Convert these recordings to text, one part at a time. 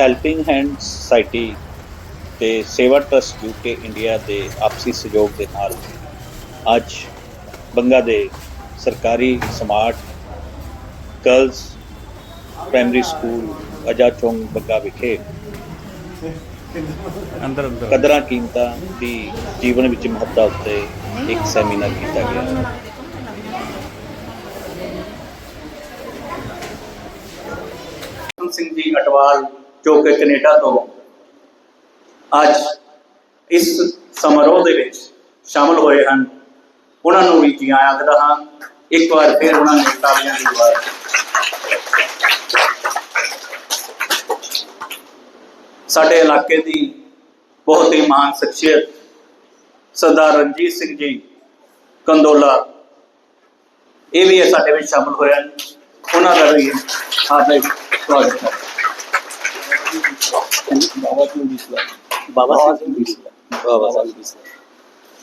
Helping hand society ਤੇ ਸੇਵਾ trust UK India ਦੇ ਆਪਸੀ ਸਹਿਯੋਗ ਦੇ ਨਾਲ ਅੱਜ ਬੰਗਾ ਦੇ ਸਰਕਾਰੀ ਸਮਾਰਟ ਗਰਲਸ ਪ੍ਰਾਇਮਰੀ ਸਕੂਲ ਅਜਾ ਚੌਂਗ ਬੰਗਾ ਵਿਖੇ ਅੰਦਰ ਅੰਦਰ। ਕਦਰਾਂ ਕੀਮਤਾਂ ਦੀ ਜੀਵਨ ਵਿੱਚ ਮਹੱਤਤਾ ਉੱਤੇ ਇੱਕ ਸੈਮੀਨਾਰ ਕੀਤਾ ਗਿਆ। ਸਿੰਘ ਜੀ ਅਟਵਾਲ ਜੋ ਕਿ ਕੈਨੇਡਾ ਤੋਂ ਅੱਜ ਇਸ ਸਮਾਰੋਹ ਦੇ ਵਿੱਚ ਸ਼ਾਮਲ ਹੋਏ ਹਨ। ਉਹਨਾਂ ਨੂੰ ਵੀ ਜੀ ਆਇਆਂ ਆਖਦਾ ਹਾਂ, ਇੱਕ ਵਾਰ ਫਿਰ ਉਹਨਾਂ ਨੇ ਤਾਲੀਆਂ ਦੀ ਆਵਾਜ਼ ਸਾਡੇ ਇਲਾਕੇ ਦੀ ਬਹੁਤ ਹੀ ਮਹਾਨ ਸ਼ਖਸੀਅਤ ਸਰਦਾਰ ਰਣਜੀਤ ਸਿੰਘ ਜੀ ਕੰਦੋਲਾ, ਇਹ ਵੀ ਸਾਡੇ ਵਿੱਚ ਸ਼ਾਮਲ ਹੋਏ ਹਨ। ਉਹਨਾਂ ਦਾ ਵੀ ਹਾਰਦਿਕ ਸਵਾਗਤ ਹੈ। ਬਾਬਾ ਸਿੰਘ ਜੀ ਬਾਬਾ ਸਿੰਘ ਜੀ ਬਾਬਾ ਸਿੰਘ ਜੀ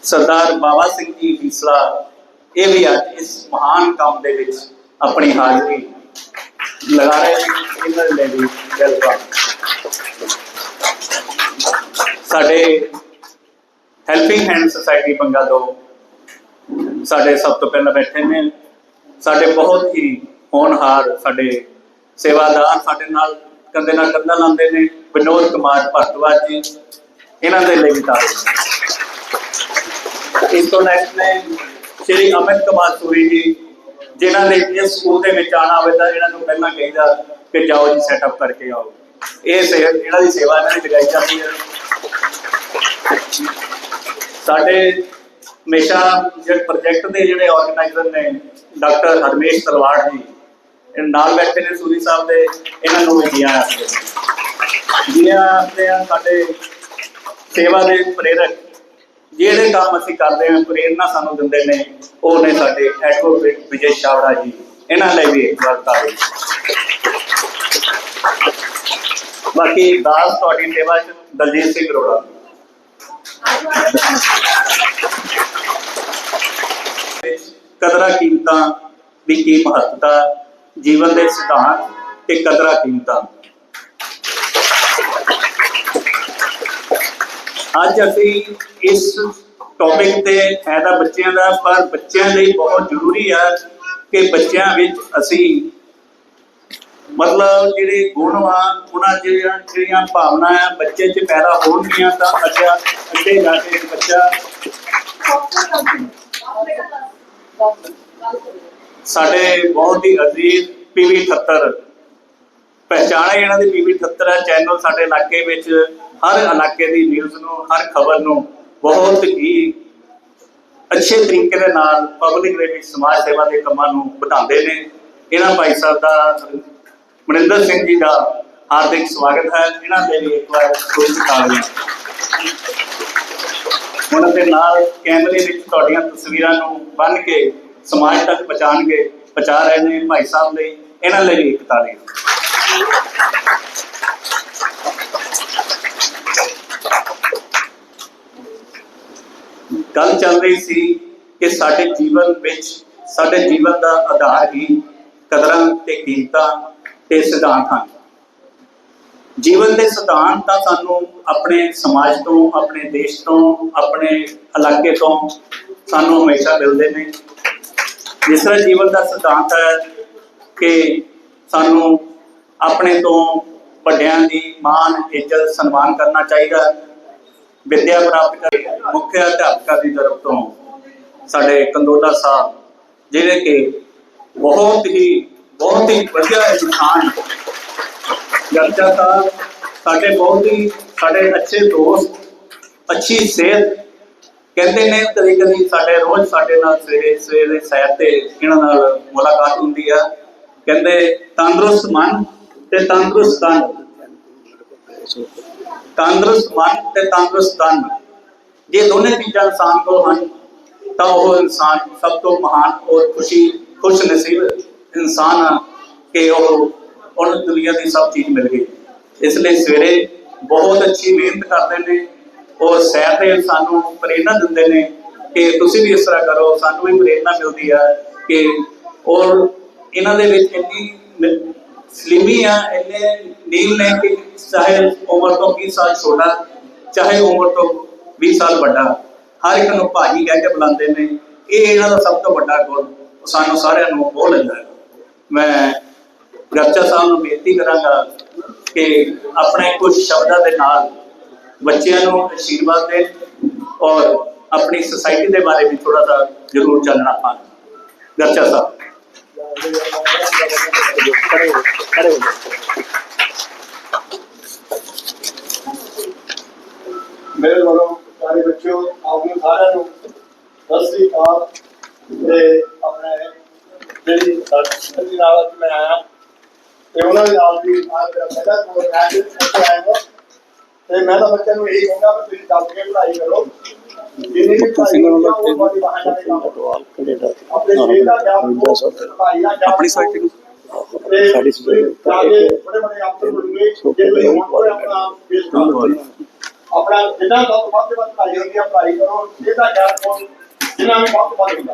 ਸਰਦਾਰ ਬਾਬਾ ਸਿੰਘ ਜੀ ਹੀਸਲਾ ਇਹ ਵੀ ਅੱਜ ਇਸ ਮਹਾਨ ਕੰਮ ਦੇ ਵਿੱਚ ਆਪਣੀ ਹਾਜ਼ਰੀ ਲਗਾ ਰਹੇ ਇਹਨਾਂ ਦੇ ਲਈ ਵੈਲਕਮ ਸਾਡੇ ਹੈਲਪਿੰਗ ਹੈਂਡ ਸੁਸਾਇਟੀ ਬੰਗਾ ਤੋਂ ਸਾਡੇ ਸਭ ਤੋਂ ਪਹਿਲਾਂ ਬੈਠੇ ਨੇ। ਸਾਡੇ ਬਹੁਤ ਹੀ ਹੋਣਹਾਰ ਸਾਡੇ ਸੇਵਾਦਾਰ ਸਾਡੇ ਨਾਲ ਕੰਦੇ ਨਾਲ ਕੰਧਾ ਲਾਉਂਦੇ ਨੇ, ਵਿਨੋਦ ਕੁਮਾਰ ਭਰਤਵਾਜ ਜੀ, ਇਹਨਾਂ ਦੇ ਲਈ ਵੀ ਇਸ ਤੋਂ ਨੈਕਸਟ ਨੇ ਸ਼੍ਰੀ ਅਮਿਤ ਕੁਮਾਰ ਸੂਰੀ ਜੀ, ਜਿਨ੍ਹਾਂ ਨੇ ਇਸ ਸਕੂਲ ਦੇ ਵਿੱਚ ਆਣਾ ਹੋਵੇ ਤਾਂ ਇਹਨਾਂ ਨੂੰ ਪਹਿਲਾਂ ਕਹੀਦਾ ਕਿ ਜਾਓ ਜੀ ਸੈਟਅਪ ਕਰਕੇ ਆਓ। ਇਹ ਸੇ ਇਹਨਾਂ ਦੀ ਸੇਵਾ ਇਹਨਾਂ ਦੀ ਲਗਾਈ ਜਾਂਦੀ ਹੈ। ਸਾਡੇ ਹਮੇਸ਼ਾ ਜਿਹੜੇ ਪ੍ਰੋਜੈਕਟ ਦੇ ਜਿਹੜੇ ਆਰਗੇਨਾਈਜ਼ਰ ਨੇ, ਡਾਕਟਰ ਹਰਮੇਸ਼ ਤਲਵਾੜ ਜੀ ਨਾਲ ਬੈਠੇ ਨੇ ਸੂਰੀ ਸਾਹਿਬ ਦੇ, ਇਹਨਾਂ ਨੂੰ ਵੀ ਜੀ ਆਇਆਂ ਸਾਡੇ ਸੇਵਾ ਦੇ ਪ੍ਰੇਰਕ, ਜਿਹੜੇ ਕੰਮ ਅਸੀਂ ਕਰਦੇ ਹਾਂ, ਪ੍ਰੇਰਨਾ ਸਾਨੂੰ ਦਿੰਦੇ ਨੇ, ਉਹ ਨੇ ਸਾਡੇ ਐਡਵੋਕੇਟ ਵਿਜੇ ਸ਼ਾਵੜਾ ਜੀ। ਇਹਨਾਂ ਲਈ ਵੀ ਇੱਕ ਵਾਰ ਤਾੜੀ ਬਾਕੀ ਦਾਸ ਤੁਹਾਡੀ ਸੇਵਾ ਚ ਦਲਜੀਤ ਸਿੰਘ ਰੋੜਾ ਕਦਰਾਂ ਕੀਮਤਾਂ ਦੀ ਕੀ ਮਹੱਤਤਾ ਜੀਵਨ ਦੇ ਸਿਧਾਂਤ ਤੇ ਕਦਰਾਂ ਕੀਮਤਾਂ ਅੱਜ ਅਸੀਂ ਇਸ ਟੌਪਿਕ ਤੇ ਹੈ ਬੱਚਿਆਂ ਦਾ ਪਰ ਬੱਚਿਆਂ ਲਈ ਬਹੁਤ ਜ਼ਰੂਰੀ ਹੈ ਕਿ ਬੱਚਿਆਂ ਵਿੱਚ ਅਸੀਂ ਮਤਲਬ ਜਿਹੜੇ ਗੁਣ ਆ ਉਹਨਾਂ ਜਿਹੜੀਆਂ ਜਿਹੜੀਆਂ ਭਾਵਨਾ ਆ ਬੱਚੇ 'ਚ ਪੈਦਾ ਹੋਣਗੀਆਂ ਤਾਂ ਅੱਗੇ ਅੱਗੇ ਜਾ ਕੇ ਬੱਚਾ ਸਾਡੇ ਬਹੁਤ ਹੀ ਅਜ਼ੀਜ਼ ਪੀਵੀ ਖੱਤਰ। ਪਹਿਚਾਣ ਹੈ ਇਹਨਾਂ ਦੀ ਪੀਵੀ ਖੱਤਰ ਹੈ ਚੈਨਲ ਸਾਡੇ ਇਲਾਕੇ ਵਿੱਚ ਹਰ ਇਲਾਕੇ ਦੀ ਨਿਊਜ਼ ਨੂੰ, ਹਰ ਖਬਰ ਨੂੰ ਬਹੁਤ ਹੀ ਅੱਛੇ ਤਰੀਕੇ ਦੇ ਨਾਲ ਪਬਲਿਕ ਦੇ ਵਿੱਚ ਸਮਾਜ ਸੇਵਾ ਦੇ ਕੰਮਾਂ ਨੂੰ ਵਧਾਉਂਦੇ ਨੇ। ਇਹਨਾਂ ਭਾਈ ਸਾਹਿਬ ਦਾ ਮਨਿੰਦਰ ਸਿੰਘ ਜੀ ਦਾ ਹਾਰਦਿਕ ਸਵਾਗਤ ਹੈ। ਇਹਨਾਂ ਦੇ ਲਈ ਇੱਕ ਵਾਰ ਕੋਈ ਤਾਲੀਆਂ ਉਹਨਾਂ ਦੇ ਨਾਲ ਕੈਮਰੇ ਵਿੱਚ ਤੁਹਾਡੀਆਂ ਤਸਵੀਰਾਂ ਨੂੰ ਬੰਨ ਕੇ ਸਮਾਜ ਤੱਕ ਪਹੁੰਚਾਣਗੇ ਪਹੁੰਚਾ ਰਹੇ ਨੇ ਭਾਈ ਸਾਹਿਬ ਲਈ, ਇਹਨਾਂ ਲਈ ਇੱਕ ਤਾਲੀ ਗੱਲ ਚੱਲ ਰਹੀ ਸੀ ਕਿ ਸਾਡੇ ਜੀਵਨ ਵਿੱਚ, ਸਾਡੇ ਜੀਵਨ ਦਾ ਆਧਾਰ ਹੀ ਕਦਰਾਂ ਤੇ ਕੀਮਤਾਂ ਤੇ ਸਿਧਾਂਤ ਹਨ ਜੀਵਨ ਦੇ ਸਿਧਾਂਤ ਤਾਂ ਸਾਨੂੰ ਆਪਣੇ ਸਮਾਜ ਤੋਂ, ਆਪਣੇ ਦੇਸ਼ ਤੋਂ, ਆਪਣੇ ਇਲਾਕੇ ਤੋਂ ਸਾਨੂੰ ਹਮੇਸ਼ਾ ਮਿਲਦੇ ਨੇ। ਜਿਸ ਤਰ੍ਹਾਂ ਜੀਵਨ ਦਾ ਸਿਧਾਂਤ ਹੈ ਕਿ ਸਾਨੂੰ ਆਪਣੇ ਤੋਂ ਵੱਡਿਆਂ ਦੀ ਮਾਣ, ਇੱਜ਼ਤ, ਸਨਮਾਨ ਕਰਨਾ ਚਾਹੀਦਾ ਹੈ। ਵਿਦਿਆ ਪ੍ਰਾਪਤ ਕਰੇ ਮੁੱਖ ਅਧਿਆਪਕਾਂ ਦੀ ਤਰਫ ਤੋਂ ਸਾਡੇ ਕੰਦੋਲਾ ਸਾਹਿਬ ਜਿਹੜੇ ਕਿ ਬਹੁਤ ਹੀ ਬਹੁਤ ਹੀ ਵਧੀਆ ਇਨਸਾਨ ਜਰਜਾ ਸਾਹਿਬ, ਸਾਡੇ ਬਹੁਤ ਹੀ, ਸਾਡੇ ਅੱਛੇ ਦੋਸਤ, ਅੱਛੀ ਸਿਹਤ ਕਹਿੰਦੇ ਨੇ ਕਦੇ ਕਦੇ ਸਾਡੇ ਰੋਜ਼ ਸਾਡੇ ਨਾਲ ਸਵੇਰੇ ਸਵੇਰੇ ਸੈਰ ਤੇ ਇਹਨਾਂ ਨਾਲ ਮੁਲਾਕਾਤ ਹੁੰਦੀ ਆ। ਕਹਿੰਦੇ ਤੰਦਰੁਸਤ ਮਨ ਤੇ ਤੰਦਰੁਸਤ ਤਨ। ਤੰਦਰੁਸਤ ਮਨ ਤੇ ਤੰਦਰੁਸਤ ਤਨ। ਜੇ ਦੋਨੇ ਚੀਜ਼ਾਂ ਇਨਸਾਨ ਕੋਲ ਹਨ, ਤਾਂ ਉਹ ਇਨਸਾਨ ਸਭ ਤੋਂ ਮਹਾਨ ਔਰ ਖੁਸ਼ੀ, ਖੁਸ਼ ਨਸੀਬ ਇਨਸਾਨ ਆ ਕਿ ਉਹ ਉਹਨੂੰ ਦੁਨੀਆ ਦੀ ਸਭ ਚੀਜ਼ ਮਿਲ ਗਈ। ਇਸ ਲਈ ਸਵੇਰੇ ਬਹੁਤ ਅੱਛੀ ਮਿਹਨਤ ਕਰਦੇ ਨੇ ਉਹ ਸੈਰ ਸਾਨੂੰ ਪ੍ਰੇਰਣਾ ਦਿੰਦੇ ਨੇ ਕਿ ਤੁਸੀਂ ਵੀ ਇਸ ਤਰ੍ਹਾਂ ਕਰੋ, ਸਾਨੂੰ ਵੀ ਪ੍ਰੇਰਣਾ ਮਿਲਦੀ ਆ ਕਿ ਔਰ ਇਹਨਾਂ ਦੇ ਵਿੱਚ ਇੰਨੀ ਸਲਿਮੀ ਆ, ਇੰਨੇ ਨੀਲ ਨੇ ਕਿ ਚਾਹੇ ਉਮਰ ਤੋਂ 20 ਸਾਲ ਛੋਟਾ, ਚਾਹੇ ਉਮਰ ਤੋਂ 20 ਸਾਲ ਵੱਡਾ, ਹਰ ਇੱਕ ਨੂੰ ਭਾਜੀ ਕਹਿ ਕੇ ਬੁਲਾਉਂਦੇ ਨੇ, ਇਹ ਇਹਨਾਂ ਦਾ ਸਭ ਤੋਂ ਵੱਡਾ ਗੁਣ ਸਾਨੂੰ ਸਾਰਿਆਂ ਨੂੰ ਉਹ ਲੈਂਦਾ ਹੈ। ਮੈਂ ਗਰਚਾ ਸਾਹਿਬ ਨੂੰ ਬੇਨਤੀ ਕਰਾਂਗਾ ਕਿ ਆਪਣੇ ਕੁਝ ਸ਼ਬਦਾਂ ਦੇ ਨਾਲ ਬੱਚਿਆਂ ਨੂੰ ਅਸ਼ੀਰਵਾਦ ਦੇਣ ਔਰ ਆਪਣੀ ਸੁਸਾਇਟੀ ਦੇ ਬਾਰੇ ਵੀ ਥੋੜਾ ਜਿਹਾ ਜ਼ਰੂਰ ਚਾਨਣਾ ਪਾਣ। ਗਰਚਾ ਸਾਹਿਬ। ਮੇਰੇ ਵੱਲੋਂ ਸਾਰੇ ਬੱਚਿਓ ਆਪ ਨੂੰ ਸਾਰਿਆਂ ਨੂੰ ਸਤਿ ਸ੍ਰੀ ਅਕਾਲ ਤੇ ਆਪਣੇ ਜਿਹੜੀ ਸਾਡੀ ਨਾਲ ਅੱਜ ਮੈਂ ਆਇਆ ਤੇ ਉਹਨਾਂ ਦੇ ਨਾਲ ਵੀ ਆ ਮੇਰਾ ਪਹਿਲਾ ਪ੍ਰੋਗਰਾਮ ਇੱਥੇ ਤੇ ਮੈਂ ਤਾਂ ਬੱਚਿਆਂ ਨੂੰ ਇਹੀ ਕਹੂੰਗਾ ਕਿ ਤੁਸੀਂ ਦੱਬ ਕੇ ਪੜ੍ਹਾਈ ਕਰੋ। ਜਿੰਨੀ ਵੀ ਪੜ੍ਹਾਈ ਕਰੋ ਉਹ ਬਾਹਰ ਦੇ ਕੰਮ। ਕਰੋ ਆਪਣੇ ਸਰੀਰ ਦਾ ਦਾ ਆਪਣੀ ਸਾਈਡ ਤੇ ਤੇ ਸਾਡੀ ਬੜੇ ਬੜੇ ਅਫਸਰ ਬਣੂਗੇ ਜੇ ਤੁਸੀਂ ਹੁਣ ਤੋਂ ਆਪਣਾ ਬੇਸ ਕਰੋ ਆਪਣਾ ਜਿੰਨਾ ਤੋਂ ਵੱਧ ਤੋਂ ਵੱਧ ਪੜ੍ਹਾਈ ਹੁੰਦੀ ਆ ਪੜ੍ਹਾਈ ਕਰੋ ਇਹਦਾ ਗਿਆਨ ਕੋਲ ਜਿੰਨਾ ਵੀ ਵੱਧ ਤੋਂ ਵੱਧ ਹੁੰਦਾ।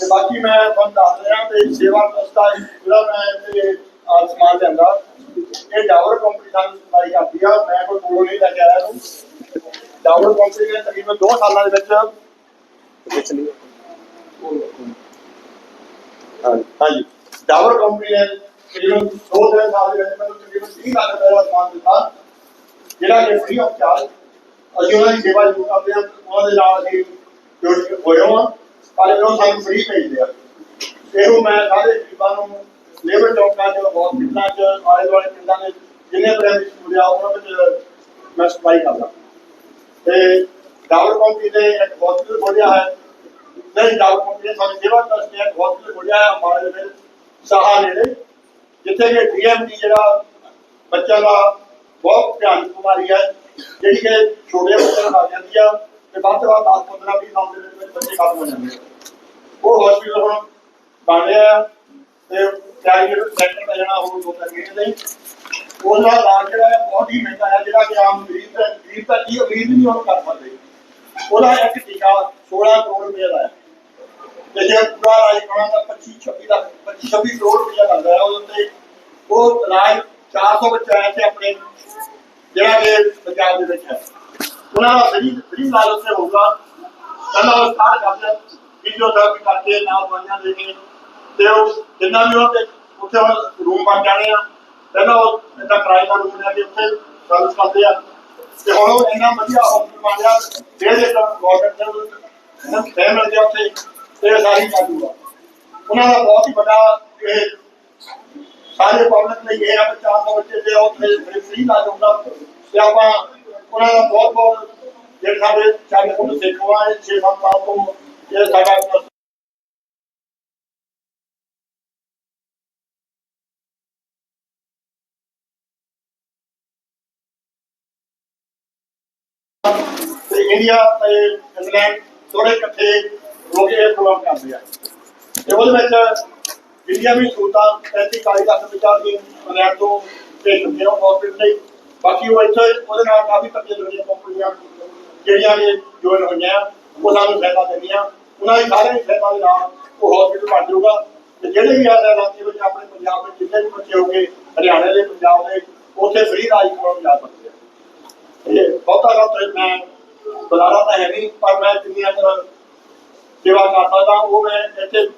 ਤੇ ਬਾਕੀ ਮੈਂ ਤੁਹਾਨੂੰ ਦੱਸ ਰਿਹਾ ਤੇ ਸੇਵਾ ਸੰਸਥਾ ਜਿਹੜਾ ਮੈਂ ਇਹ ਆਹ ਸਮਾਨ ਲਿਆਂਦਾ ਇਹ ਡਾਵਰ ਕੰਪਨੀ ਨਾਲ ਸਪਲਾਈ ਕਰਦੀ ਆ। ਮੈਂ ਕੋਈ ਕੋਲੋਂ ਨਹੀਂ ਲੈ ਕੇ ਆਇਆ ਇਹਨੂੰ। ਡਾਵਰ ਕੰਪਨੀ ਨੇ ਤਕਰੀਬਨ 2 ਸਾਲਾਂ ਦੇ ਵਿੱਚ ਹਾਂਜੀ। ਡਾਵਰ ਕੰਪਨੀ ਨੇ ਤਕਰੀਬਨ 2-3 ਸਾਲ ਦੇ ਵਿੱਚ ਮੈਨੂੰ ਤਕਰੀਬਨ 30 ਲੱਖ ਰੁਪਏ ਦਾ ਸਮਾਨ ਦਿੱਤਾ। ਜਿਹੜਾ ਕਿ ਫ੍ਰੀ ਆਫ ਚਾਰਜ ਅਸੀਂ ਉਹਨਾਂ ਦੀ ਸੇਵਾ ਜ਼ਰੂਰ ਕਰਦੇ ਹਾਂ। ਉਹਨਾਂ ਦੇ ਨਾਲ ਅਸੀਂ ਜੁੜ ਹੋਏ ਹਾਂ ਪਰ ਉਹ ਸਾਨੂੰ ਫ੍ਰੀ ਭੇਜਦੇ ਆ। ਇਹੋ ਮੈਂ ਸਾਰੇ ਗਰੀਬਾਂ ਨੂੰ ਲੇਬਰ ਚੌਕਾਂ ਚ ਬਹੁਤ ਪਿੰਡਾਂ ਚ ਆਲੇ ਦੁਆਲੇ ਪਿੰਡਾਂ ਦੇ ਜਿੰਨੇ ਪ੍ਰਾਇਮਰੀ ਸਕੂਲ ਆ ਉਹਨਾਂ ਵਿੱਚ ਮੈਂ ਸਪਲਾਈ ਕਰਦਾ ਤੇ ਡਾਵਰ ਕੰਪਨੀ ਦੇ ਇੱਕ ਹਸਪੀਟਲ ਖੋਲਿਆ ਹੈ ਨਹੀਂ ਡਾਵਰ ਕੰਪਨੀ ਨੇ ਸਾਨੂੰ ਸੇਵਾ ਕਰਦੇ ਇੱਕ ਹਸਪੀਟਲ ਖੋਲਿਆ ਹੈ ਅੰਬਾਲੇ ਦੇ ਵਿੱਚ ਸਾਹਾ ਨੇੜੇ ਜਿੱਥੇ ਕਿ ਡੀਐਮਡੀ ਜਿਹੜਾ ਬੱਚਿਆਂ ਦਾ ਬਹੁਤ ਭਿਆਨਕ ਬਿਮਾਰੀ ਹੈ ਜਿਹੜੀ ਕਿ ਛੋਟੇ ਬੱਚਿਆਂ ਨੂੰ ਲੱਗ ਜਾਂਦੀ ਆ ਤੇ ਵੱਧ ਤੋਂ ਵੱਧ 10 15 20 ਸਾਲ ਦੇ ਵਿੱਚ ਬੱਚੇ ਖਤਮ ਹੋ ਜਾਂਦੇ ਆ ਉਹ ਹਸਪੀਟਲ ਹੁਣ ਬਣ ਰਿਹਾ ਆ ਤੇ ਕੈਰੀਅਰ ਸੈਂਟਰ ਦਾ ਜਿਹੜਾ ਉਹ ਦੋ ਕਰ ਗਏ ਨੇ ਉਹਦਾ ਇਲਾਜ ਜਿਹੜਾ ਹੈ ਬਹੁਤ ਹੀ ਮਹਿੰਗਾ ਹੈ, ਜਿਹੜਾ ਕਿ ਆਮ ਗਰੀਬ ਦਾ ਗਰੀਬ ਦਾ ਕੀ ਉਮੀਦ ਨਹੀਂ ਉਹਨੂੰ ਕਰ ਸਕਦੇ। ਉਹਦਾ ਇੱਕ ਟੀਕਾ 16 ਕਰੋੜ ਰੁਪਏ ਦਾ ਹੈ। ਤੇ ਜੇ ਪੂਰਾ ਇਲਾਜ ਕਰਾਉਣਾ ਤਾਂ 25 26 ਲੱਖ 25 26 ਕਰੋੜ ਰੁਪਏ ਲੱਗਦਾ ਹੈ। ਉਹਦੇ ਤੇ ਉਹ ਇਲਾਜ 400 ਬੱਚਾ ਹੈ ਤੇ ਆਪਣੇ ਜਿਹੜਾ ਕਿ ਪੰਜਾਬ ਦੇ ਵਿੱਚ ਹੈ। ਉਹਨਾਂ ਦਾ ਫਰੀ ਫਰੀ ਇਲਾਜ ਉੱਥੇ ਹੋਊਗਾ। ਪਹਿਲਾਂ ਉਹ ਸਟਾਰਟ ਕਰਦੇ। ਫਿਜ਼ੀਓਥੈਰੇਪੀ ਕਰਕੇ ਨਾਲ ਦਵਾਈਆਂ ਦੇ ਕੇ ਤੇ ਉਹ ਜਿੰਨਾ ਵੀ ਉਹ ਤੇ ਉੱਥੇ ਹੁਣ ਰੂਮ ਬਣ ਜਾਣੇ ਆ। ਪਹਿਲਾਂ ਉਹ ਇਦਾਂ ਕਿਰਾਏ ਦਾ ਰੂਮ ਲੈ ਕੇ ਉੱਥੇ ਸਰਵਿਸ ਕਰਦੇ ਆ। ਤੇ ਹੁਣ ਉਹ ਇੰਨਾ ਵਧੀਆ ਹਸਪਤਾਲ ਬਣ ਗਿਆ ਡੇਢ ਏਕੜ ਗਵਰਨਮੈਂਟ ਨੇ ਉਹਨਾਂ ਨੂੰ ਮਿਲ ਗਿਆ ਉੱਥੇ ਤੇ ਇਹ ਸਾਰੀ ਚਾਲੂ ਆ। ਉਹਨਾਂ ਦਾ ਬਹੁਤ ਹੀ ਵੱਡਾ ਇਹ ਸਾਰੇ ਪਬਲਿਕ ਲਈ ਇਹ ਆ ਕਿ 400 ਬੱਚੇ ਦੇ ਉੱਥੇ ਫ੍ਰੀ ਇਲਾਜ ਹੁੰਦਾ, ਤੇ ਆਪਾਂ ਉਹਨਾਂ ਦਾ ਬਹੁਤ ਬਹੁਤ ਜਿਹੜੇ ਸਾਡੇ ਚਾਰੇ ਕੋਲ ਸਿੱਖਵਾ ਹੈ 6-7 ਸਾਲ ਤੋਂ ਇਹ ਸਾਡਾ ਤੇ ਇੰਡੀਆ ਤੇ ਇੰਗਲੈਂਡ ਦੋਵੇਂ ਇਕੱਠੇ ਹੋ ਕੇ ਇਹ ਪ੍ਰੋਗਰਾਮ ਕਰਦੇ ਆ। ਤੇ ਉਹਦੇ ਵਿੱਚ ਜਿਹੜੀਆਂ ਵੀ ਸਹੂਲਤਾਂ 35 40 ਲੱਖ ਵਿਚਾਰ ਦੀ ਇੰਗਲੈਂਡ ਤੋਂ ਤੇ ਹੁੰਦੀਆਂ ਹਸਪੀਟਲ ਲਈ। ਬਾਕੀ ਉਹ ਇੱਥੇ ਉਹਦੇ ਨਾਲ ਕਾਫੀ ਤੱਕੇ ਜਿਹੜੀਆਂ ਕੰਪਨੀਆਂ ਜਿਹੜੀਆਂ ਨੇ ਜੁਆਇਨ ਹੋਈਆਂ, ਉਹ ਸਾਨੂੰ ਸਹਾਇਤਾ ਦਿੰਦੀਆਂ। ਉਹਨਾਂ ਦੀ ਸਾਰਿਆਂ ਦੀ ਦੇ ਨਾਲ ਉਹ ਹਸਪੀਟਲ ਬਣ ਜਾਊਗਾ। ਤੇ ਜਿਹੜੇ ਵੀ ਆਲੇ ਇਲਾਕੇ ਵਿੱਚ ਆਪਣੇ ਪੰਜਾਬ ਵਿੱਚ ਜਿੰਨੇ ਵੀ ਬੱਚੇ ਹੋਗੇ ਹਰਿਆਣੇ ਦੇ, ਪੰਜਾਬ ਦੇ, ਉੱਥੇ ਫ੍ਰੀ ਇਲਾਜ ਕਰਾਉਣ ਜਾ ਸਕਦੇ ਆ। ਇਹ ਬਹੁਤਾ ਗੱਲ ਤੇ ਮੈਂ ਬੁਲਾਰਾ ਤਾਂ ਹੈ ਨਹੀਂ, ਪਰ ਮੈਂ ਜਿੰਨੀਆਂ ਕੁ ਸੇਵਾ ਕਰ ਸਕਦਾ, ਉਹ ਮੈਂ ਇੱਥੇ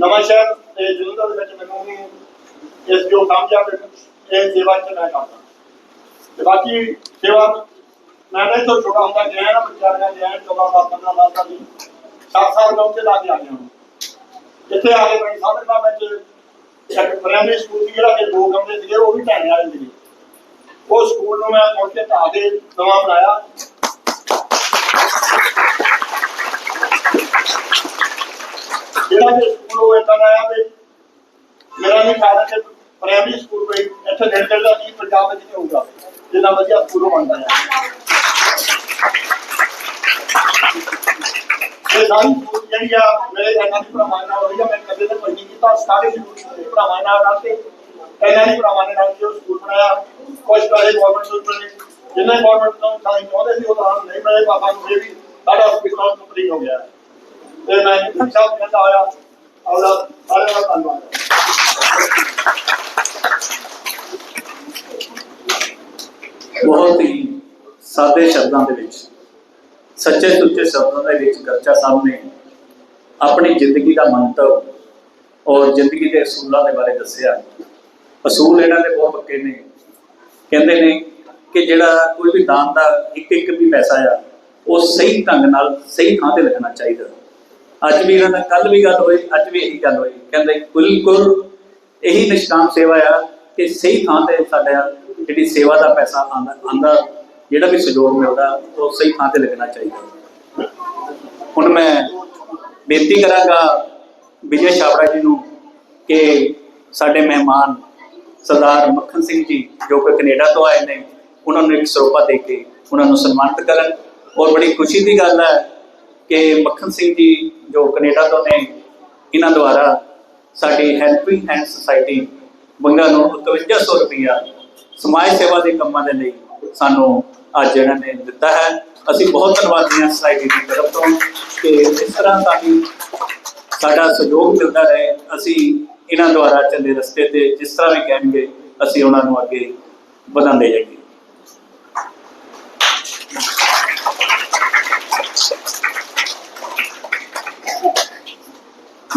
ਨਵਾਂ ਸ਼ਹਿਰ ਤੇ ਜਲੰਧਰ ਦੇ ਵਿੱਚ ਮੈਨੂੰ ਵੀ ਇਸ ਜੋ ਸਮਝਿਆ ਕਿ ਇਹ ਸੇਵਾ ਚ ਮੈਂ ਕਰਦਾ। ਤੇ ਬਾਕੀ ਸੇਵਾ ਮੈਂ ਤਾਂ ਇੱਥੋਂ ਛੋਟਾ ਹੁੰਦਾ ਗਿਆ ਨਾ ਬੱਚਾ ਗਿਆ 14 ਸਾਲ 15 ਸਾਲ ਦਾ ਸੀ 7 ਸਾਲ ਮੈਂ ਉੱਥੇ ਲਾ ਕੇ ਆ ਗਿਆ ਹਾਂ। ਆ ਕੇ ਮੈਂ ਸਾਹਮਣੇ ਦਾ ਵਿੱਚ ਇੱਕ ਪ੍ਰਾਇਮਰੀ ਸਕੂਲ ਸੀ, ਜਿਹੜਾ ਕਿ ਦੋ ਕਮਰੇ ਸੀਗੇ, ਉਹ ਵੀ ਢਾਣੇ ਵਾਲੇ ਸੀਗੇ। ਉਹ ਸਕੂਲ ਨੂੰ ਮੈਂ ਮੁੜ ਕੇ ਢਾਹ ਕੇ ਨਵਾਂ ਬਣਾਇਆ। ਜਿਹੜਾ ਕਿ ਸਕੂਲ ਉਹ ਇਦਾਂ ਦਾ ਆ ਵੀ ਮੇਰਾ ਨਹੀਂ ਖਿਆਲ ਕਿ ਪ੍ਰਾਇਮਰੀ ਸਕੂਲ ਕੋਈ ਇੱਥੇ ਨੇੜੇ ਦਾ ਕੀ ਪੰਜਾਬ ਵਿੱਚ ਨਹੀਂ ਹੋਊਗਾ, ਜਿੰਨਾ ਵਧੀਆ ਸਕੂਲ ਬਣਦਾ ਹੈ। ਇਹ ਸਾਰੀ ਸਕੂਲ ਜਿਹੜੀ ਆ, ਮੇਰੇ ਇਹਨਾਂ ਦੀ ਭਰਾਵਾਂ ਨਾਲ ਹੋਈ ਆ, ਮੈਂ ਕਦੇ ਤਾਂ ਕੋਈ ਨਹੀਂ ਕੀਤਾ, ਸਾਰੇ ਸਕੂਲ ਦੇ ਭਰਾਵਾਂ ਨਾਲ ਰਲ ਕੇ, ਇਹਨਾਂ ਦੀ ਭਰਾਵਾਂ ਨੇ ਨਾਲ ਜੋ ਸਕੂਲ ਬਣਾਇਆ। ਕੁਝ ਸਾਰੇ ਗਵਰਨਮੈਂਟ ਸਕੂਲ ਨੇ ਜਿੰਨੇ ਗਵਰਨਮੈਂਟ ਤੋਂ ਸਾਈਂ ਚਾਹੁੰਦੇ ਸੀ, ਉਹ ਤਾਂ ਨਹੀਂ ਮਿਲੇ ਪਾਪਾ ਨੂੰ ਇਹ ਵੀ ਸਾਡਾ ਹਸਪੀਟਲ ਕੰਪਲੀਟ ਹੋ ਗਿਆ। ਤੇ ਮੈਂ ਇੱਕ ਸਾਹਿਬ ਕਹਿੰਦਾ ਹੋਇਆ ਆਉਦਾ ਸਾਰੇ ਦਾ ਧੰਨਵਾਦ। ਬਹੁਤ ਹੀ ਸਾਦੇ ਸ਼ਬਦਾਂ ਦੇ ਵਿੱਚ, ਸੱਚੇ ਸੁੱਚੇ ਸ਼ਬਦਾਂ ਦੇ ਵਿੱਚ ਗਰਚਾ ਸਾਹਿਬ ਨੇ ਆਪਣੀ ਜ਼ਿੰਦਗੀ ਦਾ ਮੰਤਵ ਔਰ ਜ਼ਿੰਦਗੀ ਦੇ ਅਸੂਲਾਂ ਦੇ ਬਾਰੇ ਦੱਸਿਆ। ਅਸੂਲ ਇਹਨਾਂ ਦੇ ਬਹੁਤ ਪੱਕੇ ਨੇ। ਕਹਿੰਦੇ ਨੇ ਕਿ ਜਿਹੜਾ ਕੋਈ ਵੀ ਦਾਨ ਦਾ ਇੱਕ ਇੱਕ ਵੀ ਪੈਸਾ ਆ, ਉਹ ਸਹੀ ਢੰਗ ਨਾਲ ਸਹੀ ਥਾਂ ਤੇ ਲੱਗਣਾ ਚਾਹੀਦਾ। ਅੱਜ ਵੀ ਇਹਨਾਂ ਦਾ ਕੱਲ ਵੀ ਗੱਲ ਹੋਈ, ਅੱਜ ਵੀ ਇਹੀ ਗੱਲ ਹੋਈ। ਕਹਿੰਦੇ ਬਿਲਕੁਲ ਇਹੀ ਨਿਸ਼ਕਾਮ ਸੇਵਾ ਆ ਕਿ ਸਹੀ ਥਾਂ ਤੇ ਸਾਡਾ ਜਿਹੜੀ ਸੇਵਾ ਦਾ ਪੈਸਾ ਆਂਦਾ ਆਂਦਾ ਜਿਹੜਾ ਵੀ ਸਹਿਯੋਗ ਮਿਲਦਾ, ਉਹ ਸਹੀ ਥਾਂ ਤੇ ਲੱਗਣਾ ਚਾਹੀਦਾ। ਹੁਣ ਮੈਂ ਬੇਨਤੀ ਕਰਾਂਗਾ ਵਿਜੇ ਛਾਬੜਾ ਜੀ ਨੂੰ ਕਿ ਸਾਡੇ ਮਹਿਮਾਨ ਸਰਦਾਰ ਮੱਖਣ ਸਿੰਘ ਜੀ, ਜੋ ਕਿ ਕੈਨੇਡਾ ਤੋਂ ਆਏ ਨੇ, ਉਹਨਾਂ ਨੂੰ ਇੱਕ ਸਰੋਪਾ ਦੇ ਕੇ ਉਹਨਾਂ ਨੂੰ ਸਨਮਾਨਿਤ ਕਰਨ। ਔਰ ਬੜੀ ਖੁਸ਼ੀ ਦੀ ਗੱਲ ਹੈ ਕਿ ਮੱਖਣ ਸਿੰਘ ਜੀ ਜੋ ਕੈਨੇਡਾ ਤੋਂ ਨੇ, ਇਹਨਾਂ ਦੁਆਰਾ ਸਾਡੀ ਹੈਲਪਿੰਗ ਹੈਂਡ ਸੁਸਾਇਟੀ ਬੰਗਾ ਨੂੰ 5100 ਰੁਪਇਆ ਸਮਾਜ ਸੇਵਾ ਦੇ ਕੰਮਾਂ ਦੇ ਲਈ ਸਾਨੂੰ ਅੱਜ ਇਹਨਾਂ ਨੇ ਦਿੱਤਾ ਹੈ। ਅਸੀਂ ਬਹੁਤ ਧੰਨਵਾਦੀ ਹਾਂ ਸੁਸਾਇਟੀ ਦੀ ਤਰਫ ਤੋਂ ਕਿ ਇਸ ਤਰ੍ਹਾਂ ਸਾਡੀ ਸਾਡਾ ਸਹਿਯੋਗ ਮਿਲਦਾ ਰਹੇ। ਅਸੀਂ ਇਹਨਾਂ ਦੁਆਰਾ ਚੱਲੇ ਰਸਤੇ ਤੇ ਜਿਸ ਤਰ੍ਹਾਂ ਵੀ ਕਹਿਣਗੇ, ਅਸੀਂ ਉਹਨਾਂ ਨੂੰ ਅੱਗੇ ਵਧਾਉਂਦੇ ਜਾਈਏ।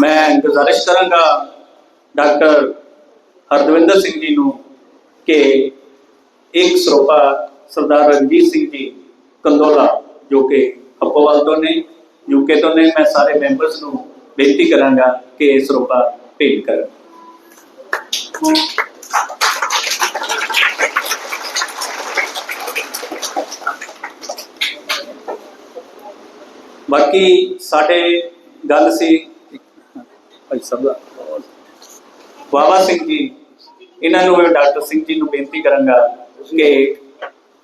ਮੈਂ ਗੁਜ਼ਾਰਿਸ਼ ਕਰਾਂਗਾ ਡਾਕਟਰ ਹਰਦਵਿੰਦਰ ਸਿੰਘ ਜੀ ਨੂੰ ਕਿ ਇੱਕ ਸਰੋਪਾ ਸਰਦਾਰ ਰਣਜੀਤ ਸਿੰਘ ਜੀ ਕੰਦੋਲਾ, ਜੋ ਕਿ ਹੱਪੋਵਾਲ ਤੋਂ ਨੇ ਯੂਕੇ ਤੋਂ ਨੇ, ਮੈਂ ਸਾਰੇ ਮੈਂਬਰਸ ਨੂੰ ਬੇਨਤੀ ਕਰਾਂਗਾ ਕਿ ਇਹ ਸਰੋਪਾ ਭੇਟ ਕਰਨ। ਬਾਕੀ ਸਾਡੇ ਗੱਲ ਸੀ ਸਾਹਿਬ ਦਾ ਬਾਬਾ ਸਿੰਘ ਜੀ, ਇਹਨਾਂ ਨੂੰ ਮੈਂ ਡਾਕਟਰ ਸਿੰਘ ਜੀ ਨੂੰ ਬੇਨਤੀ ਕਰਾਂਗਾ ਕਿ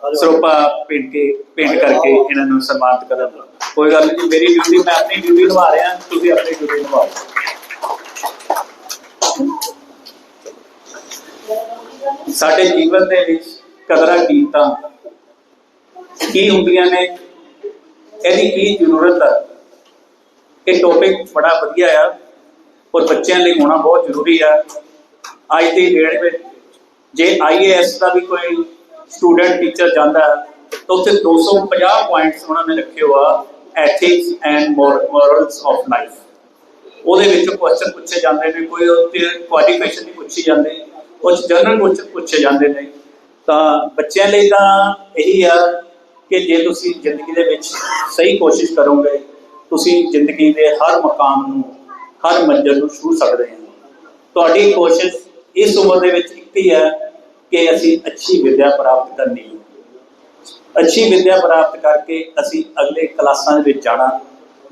ਸਰੋਪਾ ਪਿੰਡ ਕੇ ਪਿੰਡ ਕਰਕੇ ਇਹਨਾਂ ਨੂੰ ਸਨਮਾਨਿਤ ਕਰਨ। ਕੋਈ ਗੱਲ ਨਹੀਂ, ਮੇਰੀ ਡਿਊਟੀ ਮੈਂ ਆਪਣੀ ਡਿਊਟੀ ਨਿਭਾ ਰਿਹਾ, ਤੁਸੀਂ ਆਪਣੀ ਡਿਊਟੀ ਨਿਭਾਓ। ਸਾਡੇ ਜੀਵਨ ਦੇ ਵਿੱਚ ਕਦਰਾਂ ਕੀਮਤਾਂ ਕੀ ਹੁੰਦੀਆਂ ਨੇ, ਇਹਦੀ ਕੀ ਜ਼ਰੂਰਤ ਹੈ ਇਹ ਟੌਪਿਕ ਬੜਾ ਵਧੀਆ ਆ। ਔਰ ਬੱਚਿਆਂ ਲਈ ਹੋਣਾ ਬਹੁਤ ਜ਼ਰੂਰੀ ਆ। ਅੱਜ ਦੀ ਡੇਟ ਵਿੱਚ ਜੇ ਆਈਏਐਸ ਦਾ ਵੀ ਕੋਈ ਸਟੂਡੈਂਟ ਟੀਚਰ ਜਾਂਦਾ ਤਾਂ ਉੱਥੇ 250 ਪੁਆਇੰਟਸ ਉਹਨਾਂ ਨੇ ਰੱਖੇ ਹੋਆ ethics and morals of life ਉਹਦੇ ਵਿੱਚ ਕੁਐਸਚਨ ਪੁੱਛੇ ਜਾਂਦੇ ਨੇ, ਕੋਈ ਉੱਤੇ ਕੁਆਲੀਫਿਕੇਸ਼ਨ ਨਹੀਂ ਪੁੱਛੀ ਜਾਂਦੀ ਕੁਝ ਜਨਰਲ ਕੁਐਸਚਨ ਪੁੱਛੇ ਜਾਂਦੇ ਨੇ। ਤਾਂ ਬੱਚਿਆਂ ਲਈ ਤਾਂ ਇਹੀ ਆ ਕਿ ਜੇ ਤੁਸੀਂ ਜ਼ਿੰਦਗੀ ਦੇ ਵਿੱਚ ਸਹੀ ਕੋਸ਼ਿਸ਼ ਕਰੋਗੇ, ਤੁਸੀਂ ਜ਼ਿੰਦਗੀ ਦੇ ਹਰ ਮਕਾਮ ਨੂੰ ਹਰ ਮੰਜ਼ਿਲ ਨੂੰ ਛੂ ਸਕਦੇ ਹਾਂ। ਤੁਹਾਡੀ ਕੋਸ਼ਿਸ਼ ਇਸ ਉਮਰ ਦੇ ਵਿੱਚ ਇੱਕ ਹੀ ਹੈ ਕਿ ਅਸੀਂ ਅੱਛੀ ਵਿਦਿਆ ਪ੍ਰਾਪਤ ਕਰਨੀ ਹੈ। ਅੱਛੀ ਵਿਦਿਆ ਪ੍ਰਾਪਤ ਕਰਕੇ ਅਸੀਂ ਅਗਲੇ ਕਲਾਸਾਂ ਦੇ ਵਿੱਚ ਜਾਣਾ।